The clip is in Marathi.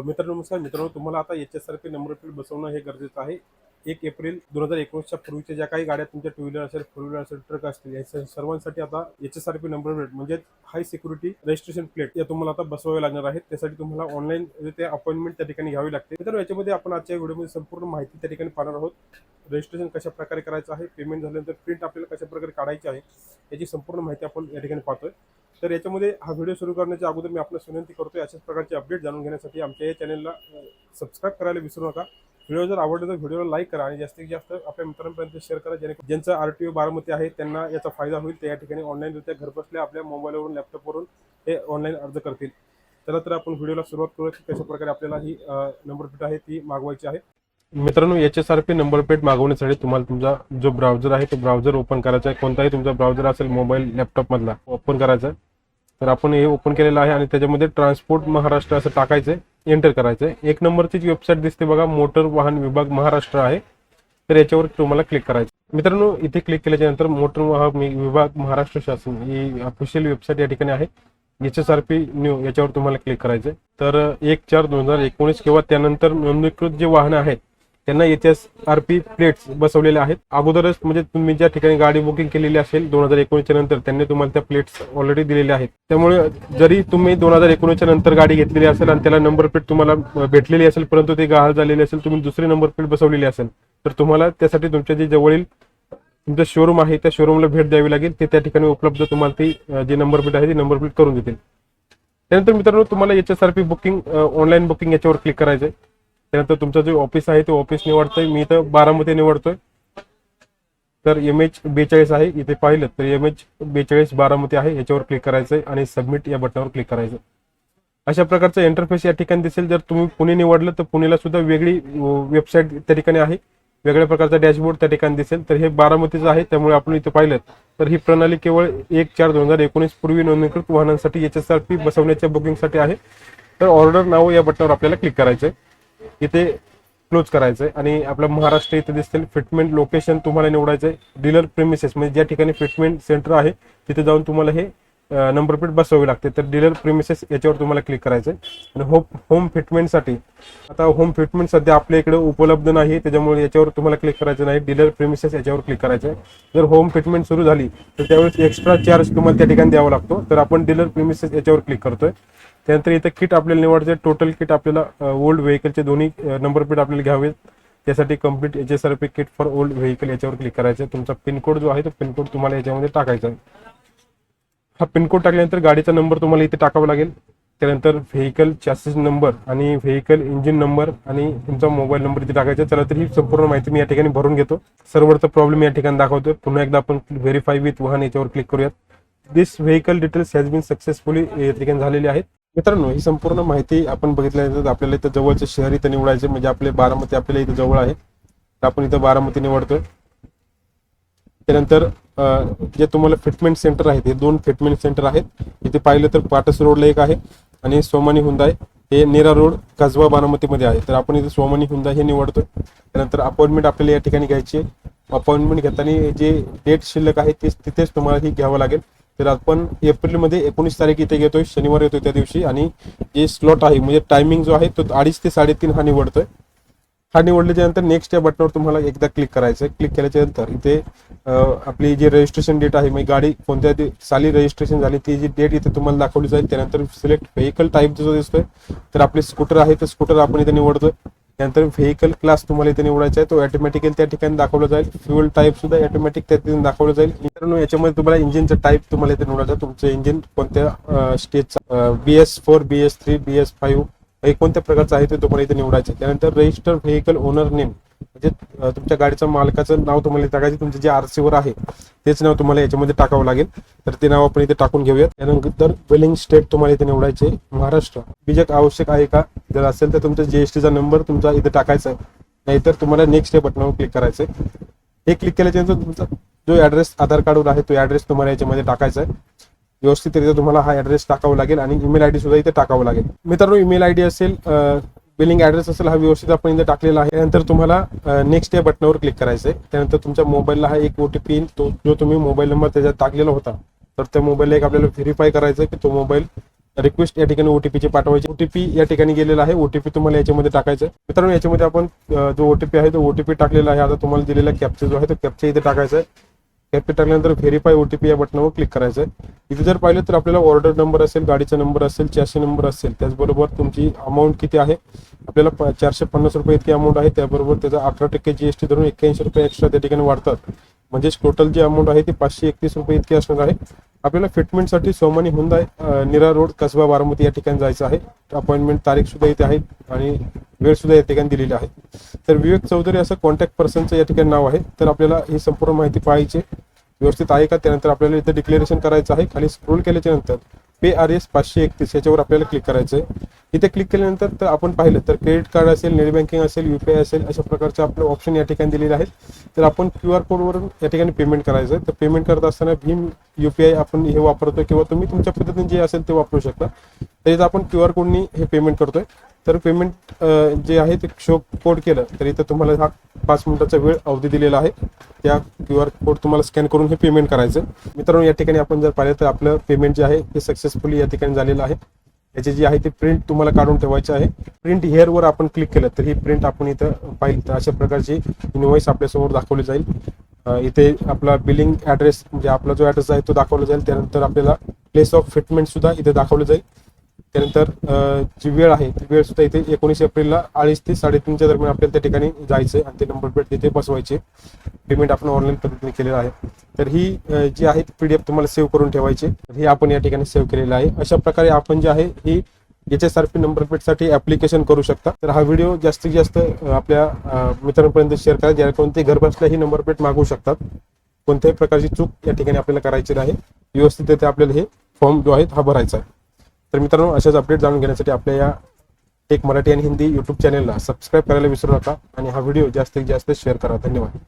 मित्र नमस्कार. मित्रांनो तुम्हाला आता H S R P number plate बसवणं हे गरजेचं आहे. एक एप्रिल दोन हजार एकोणीसच्या पूर्वीच्या ज्या काही गाड्या तुमच्या टू व्हीलर असेल फोर व्हीलर असेल ट्रक असतील या सर्वांसाठी आता H S R P number plate म्हणजे हाय सिक्युरिटी रजिस्ट्रेशन प्लेट या तुम्हाला आता बसवावे लागणार आहेत. त्यासाठी तुम्हाला ऑनलाईन ते अपॉइंटमेंट त्या ठिकाणी घ्यावी लागते. मित्रांनो याच्यामध्ये आपण आजच्या व्हिडिओमध्ये संपूर्ण माहिती त्या ठिकाणी पाहणार आहोत. रजिस्ट्रेशन कशा प्रकारे करायचं आहे पेमेंट झाल्यानंतर प्रिंट आपल्याला कशा प्रकारे काढायची आहे याची संपूर्ण माहिती आपण या ठिकाणी पाहतोय. तर याच्यामध्ये हा व्हिडिओ सुरू करण्याच्या अगोदर मी आपल्याला विनंती करतोय अशाच प्रकारचे अपडेट जाणून घेण्यासाठी आमच्या या चॅनलला सबस्क्राईब करायला विसरू नका. व्हिडिओ जर आवडला तर व्हिडिओला लाईक करा आणि जास्तीत जास्त आपल्या मित्रांपर्यंत शेअर करा जेणे ज्यांचं आर टी ओ बारामती आहे त्यांना याचा फायदा होईल. ते या ठिकाणी ऑनलाईनरित्या घरबसल्या आपल्या मोबाईलवरून लॅपटॉपवरून हे ऑनलाईन अर्ज करतील. चला तर आपण व्हिडिओला सुरुवात करूया की कशा प्रकारे आपल्याला ही नंबर प्लेट आहे ती मागवायची आहे. मित्रांनो H S R P number plate मागवण्यासाठी तुम्हाला तुमचा जो ब्राउझर आहे तो ब्राउझर ओपन करायचा आहे. कोणताही तुमचा ब्राउझर असेल मोबाईल लॅपटॉपमधला ओपन करायचा आहे. तर आपण हे ओपन केलेलं आहे आणि त्याच्यामध्ये ट्रान्सपोर्ट महाराष्ट्र असं टाकायचं आहे एंटर करायचंय. एक नंबरची जी वेबसाईट दिसते बघा मोटर वाहन विभाग महाराष्ट्र आहे. तर याच्यावर तुम्हाला क्लिक करायचं. मित्रांनो इथे क्लिक केल्याच्यानंतर मोटर वाहन विभाग महाराष्ट्र शासन ही ऑफिशियल वेबसाईट या ठिकाणी आहे. H S R P new याच्यावर तुम्हाला क्लिक करायचं तर एक चार दोन हजार एकोणीस किंवा त्यानंतर नोंदणीकृत जे वाहनं आहेत त्यांना H S R P plates बसवलेले आहेत. अगोदरच म्हणजे तुम्ही ज्या ठिकाणी गाडी बुकिंग केलेली असेल दोन हजार एकोणीसच्या नंतर त्यांनी तुम्हाला त्या प्लेट्स ऑलरेडी दिलेल्या आहेत. त्यामुळे जरी तुम्ही दोन हजार एकोणीसच्या नंतर गाडी घेतलेली असेल आणि त्याला नंबर प्लेट तुम्हाला भेटलेली असेल परंतु ती गहाळ झालेली असेल तुम्ही दुसरी नंबर प्लेट बसवलेली असेल तर तुम्हाला त्यासाठी तुमच्या जे जवळील तुमचं शोरूम आहे त्या शोरूमला भेट द्यावी लागेल. ते त्या ठिकाणी उपलब्ध तुम्हाला ती जी नंबर प्लेट आहे ती नंबर प्लेट करून देतील. त्यानंतर मित्रांनो तुम्हाला H S R P booking online booking याच्यावर क्लिक करायचं आहे त्यानंतर तुमचं जे ऑफिस आहे ते ऑफिस निवडतोय. मी इथं बारामध्ये निवडतोय. तर एम एच बेचाळीस आहे. इथे पाहिलं तर एम एच बेचाळीस बारामती आहे. याच्यावर क्लिक करायचं आहे आणि सबमिट या बटनावर क्लिक करायचं. अशा प्रकारचं इंटरफेस या ठिकाणी दिसेल. जर तुम्ही पुणे निवडलं तर पुणेला सुद्धा वेगळी वेबसाईट त्या ठिकाणी आहे. वेगळ्या प्रकारचा डॅशबोर्ड त्या ठिकाणी दिसेल. तर हे बारामतीचं आहे. त्यामुळे आपण इथे पाहिलं तर ही प्रणाली केवळ एक चार दोन हजार एकोणीस पूर्वी नोंदणीकृत वाहनांसाठी एच एस आर पी बसवण्याच्या बुकिंगसाठी आहे. तर ऑर्डर नाव या बटनावर आपल्याला क्लिक करायचं आहे इथे क्लोज करायचंय. आणि आपलं महाराष्ट्र इथे दिसतील फिटमेंट लोकेशन तुम्हाला निवडायचंय. डीलर प्रेमिसेस म्हणजे ज्या ठिकाणी फिटमेंट सेंटर आहे तिथे जाऊन तुम्हाला हे नंबर प्लेट बसवावी लागते. तर डीलर प्रेमिसेस याच्यावर तुम्हाला क्लिक करायचंय. आणि होम होम फिटमेंटसाठी आता होम फिटमेंट सध्या आपल्या इकडे उपलब्ध नाही त्याच्यामुळे याच्यावर तुम्हाला क्लिक करायचं नाही. डीलर प्रेमिसेस याच्यावर क्लिक करायचं आहे जर होम फिटमेंट सुरू झाली तर त्यावेळेस एक्स्ट्रा चार्ज तुम्हाला त्या ठिकाणी द्यावा लागतो. तर आपण डीलर प्रेमिसेस याच्यावर क्लिक करतोय. त्यानंतर इथं किट आपल्याला निवडायचं टोटल किट आपल्याला ओल्ड व्हेकलचे दोन्ही नंबर प्लेट आपल्याला घ्यावेत. त्यासाठी complete H S R P kit for old vehicle याच्यावर क्लिक करायचं. आहे तुमचा पिनकोड जो आहे तो पिनकोड तुम्हाला याच्यामध्ये टाकायचा आहे. हा पिनकोड टाकल्यानंतर गाडीचा नंबर तुम्हाला इथे टाकावा लागेल. त्यानंतर व्हेकल चॅसेस नंबर आणि व्हेकल इंजिन नंबर आणि तुमचा मोबाईल नंबर इथे टाकायचा चला तर ही संपूर्ण माहिती मी या ठिकाणी भरून घेतो. सर्वरचा प्रॉब्लेम या ठिकाणी दाखवतो पुन्हा एकदा आपण व्हेरीफाय विथ वाहन याच्यावर क्लिक करूयात. This vehicle details has been successfully या ठिकाणी झालेले आहेत. मित्रांनो ही संपूर्ण माहिती आपण बघितल्यानंतर आपल्याला इथं जवळचे शहर इथं निवडायचे म्हणजे आपले बारामती आपल्याला इथं जवळ आहे. तर आपण इथं बारामती निवडतोय. त्यानंतर जे तुम्हाला फिटमेंट सेंटर आहेत हे दोन फिटमेंट सेंटर आहेत. इथे पाहिलं तर पाटस रोडला एक आहे आणि सोमानी हुंदाय हे नेरा रोड कसबा बारामतीमध्ये आहे. तर आपण इथे सोमानी हुंदाय हे निवडतोय. त्यानंतर अपॉइंटमेंट आपल्याला या ठिकाणी घ्यायची अपॉइंटमेंट घेताना जे डेट शिल्लक आहे तेच तिथेच तुम्हाला ही घ्यावं लागेल. तर आपण एप्रिलमध्ये एकोणीस तारीख इथे घेतोय शनिवार येतोय त्या दिवशी. आणि जे स्लॉट आहे म्हणजे टायमिंग जो आहे तो अडीच ते साडेतीन हा निवडतोय. हा निवडल्याच्या नंतर नेक्स्ट या बटनावर तुम्हाला एकदा क्लिक करायचं आहे क्लिक केल्याच्यानंतर इथे आपली जी रजिस्ट्रेशन डेट आहे म्हणजे गाडी कोणत्या साली रजिस्ट्रेशन झाली ती जी डेट इथे तुम्हाला दाखवली जाईल त्यानंतर सिलेक्ट व्हेकल टाईप जो दिसतोय तर आपले स्कूटर आहे तर स्कूटर आपण इथे निवडतोय. त्यानंतर व्हेकल क्लास तुम्हाला इथे निवडायचा आहे. तो ऑटोमॅटिकली त्या ठिकाणी दाखवला जाईल. फ्युअल टाईप सुद्धा ऑटोमॅटिक त्या ठिकाणी दाखवलं जाईल. मित्रांनो याच्यामध्ये तुम्हाला इंजिनचा टाईप तुम्हाला इथे निवडायचा तुमचं इंजिन कोणत्या स्टेजचा B S four B S three B S five हे कोणत्या प्रकारचं आहे ते तुम्हाला इथे निवडायचं आहे. त्यानंतर रजिस्टर व्हेकल ओनर नेम म्हणजे तुमच्या गाडीचं मालकाचं नाव तुम्हाला टाकायचं तुमचं जे आर वर आहे तेच नाव तुम्हाला याच्यामध्ये टाकावं लागेल. तर ते नाव आपण इथे टाकून घेऊयात. त्यानंतर बिलिंग स्टेट तुम्हाला इथे निवडायचे महाराष्ट्र. बीजक आवश्यक आहे का? जर असेल तर तुमचा जीएसटीचा नंबर तुमचा इथे टाकायचा आहे. नाहीतर तुम्हाला नेक्स्ट या बटनावर क्लिक करायचं आहे. हे क्लिक केल्याच्या तुमचा जो ऍड्रेस आधार कार्डवर आहे तो ऍड्रेस तुम्हाला याच्यामध्ये टाकायचा आहे. व्यवस्थितरित्या तुम्हाला हा ऍड्रेस टाकावा लागेल आणि ईमेल आयडी सुद्धा इथे टाकावं लागेल. मित्रांनो ईमेल आयडी असेल बिलिंग ऍड्रेस असेल हा व्यवस्थित आपण इथे टाकलेला आहे. त्यानंतर तुम्हाला नेक्स्ट या बटनावर क्लिक करायचं आहे त्यानंतर तुमच्या मोबाईलला हा एक ओटीपी तो जो तुम्ही मोबाईल नंबर त्याच्यात टाकलेला होता तर त्या मोबाईलला एक आपल्याला व्हेरीफाय करायचं की तो मोबाईल रिक्वेस्ट या ठिकाणी ओटीपीचे पाठवायची. ओटीपी या ठिकाणी गेलेला आहे. ओटीपी तुम्हाला याच्यामध्ये टाकायचं मित्रांनो याच्यामध्ये आपण जो ओटीपी आहे तो ओटीपी टाकलेला आहे. आता तुम्हाला दिलेला कॅप्चा जो आहे तो कॅप्चा इथे टाकायचा आहे कॅपी टाकल्यानंतर व्हेरीफाय ओटीपी या बटनावर क्लिक करायचं आहे इथे जर पाहिलं तर आपल्याला ऑर्डर नंबर असेल गाडीचा नंबर असेल चारशे नंबर असेल त्याचबरोबर तुमची अमाऊंट किती आहे? आपल्याला चारशे पन्नास रुपये इतकी अमाऊंट आहे त्याबरोबर त्याचा अठरा टक्के जीएसटी धरून एक्क्याऐंशी रुपये एक्स्ट्रा त्या ठिकाणी वाढतात. म्हणजेच टोटल जी अमाऊंट आहे ती पाचशे एकतीस रुपये इतकी असणार आहे. आपल्याला फिटमेंटसाठी सोमानी हुंदाय निरा रोड कसबा बारामती या ठिकाणी जायचं आहे. अपॉइंटमेंट तारीख सुद्धा इथे आहे आणि वेळ सुद्धा या ठिकाणी दिलेली आहे. तर विवेक चौधरी असं कॉन्टॅक्ट पर्सनचं या ठिकाणी नाव आहे. तर आपल्याला ही संपूर्ण माहिती पाहायची व्यवस्थित आहे का? त्यानंतर आपल्याला इथं डिक्लेरेशन करायचं आहे. खाली स्क्रोल केल्याच्यानंतर पे आर एस पाचशे एकतीस याच्यावर आपल्याला क्लिक करायचं आहे इथे क्लिक केल्यानंतर तर आपण पाहिलं तर क्रेडिट कार्ड असेल नेट बँकिंग असेल युपीआय असेल अशा प्रकारचे आपलं ऑप्शन या ठिकाणी दिलेले आहेत. तर आपण क्यू आर कोडवरून या ठिकाणी पेमेंट करायचं आहे तर पेमेंट करत असताना भीम युपीआय आपण हे वापरतो किंवा तुम्ही तुमच्या पद्धतीने जे असेल ते वापरू शकता. तर आपण क्यू आर कोडनी हे पेमेंट करतोय. तर पेमेंट जे आहे ते शो कोड केलं. तर इथं तुम्हाला हा पाच मिनिटाचा वेळ अवधी दिलेला आहे. त्या क्यू आर कोड तुम्हाला स्कॅन करून हे पेमेंट करायचं. मित्रांनो या ठिकाणी आपण जर पाहिलं तर आपलं पेमेंट जे आहे ते सक्सेसफुली या ठिकाणी झालेलं आहे. याची जी आहे ती प्रिंट तुम्हाला काढून ठेवायची आहे. प्रिंट हेअरवर आपण क्लिक केलं तर ही प्रिंट आपण इथं पाहिली. तर अशा प्रकारची इनवॉइस आपल्यासमोर दाखवली जाईल. इथे आपला बिलिंग ॲड्रेस म्हणजे आपला जो ॲड्रेस आहे तो दाखवला जाईल. त्यानंतर आपल्याला प्लेस ऑफ फिटमेंट सुद्धा इथे दाखवलं जाईल. त्यानंतर जी वेळ आहे ती वेळ सुद्धा इथे एकोणीस एप्रिलला अडीच ते साडेतीनच्या दरम्यान आपल्याला त्या ठिकाणी जायचं आणि ते नंबर प्लेट तिथे बसवायचे. पेमेंट आपण ऑनलाईन पद्धतीने केलेलं आहे. तर ही जी आहे ती एफ तुम्हाला सेव्ह करून ठेवायची. हे आपण या ठिकाणी सेव्ह केलेलं आहे. अशा प्रकारे आपण जे आहे ही एच आर पी नंबर प्लेटसाठी ऍप्लिकेशन करू शकता. तर हा व्हिडिओ जास्तीत जास्त आपल्या मित्रांपर्यंत शेअर करा. जेणेकरून ते घर बसल्या ही नंबर प्लेट मागवू शकतात. कोणत्याही प्रकारची चूक या ठिकाणी आपल्याला करायची नाही. व्यवस्थित ते आपल्याला हे फॉर्म जो आहे हा भरायचा आहे. तर मित्रांनो अशाच अपडेट जाणून घेण्यासाठी आपल्या या टेक मराठी आणि हिंदी यूट्यूब चॅनेलला सबस्क्राईब करायला विसरू नका आणि हा व्हिडिओ जास्तीत जास्त शेअर करा. धन्यवाद.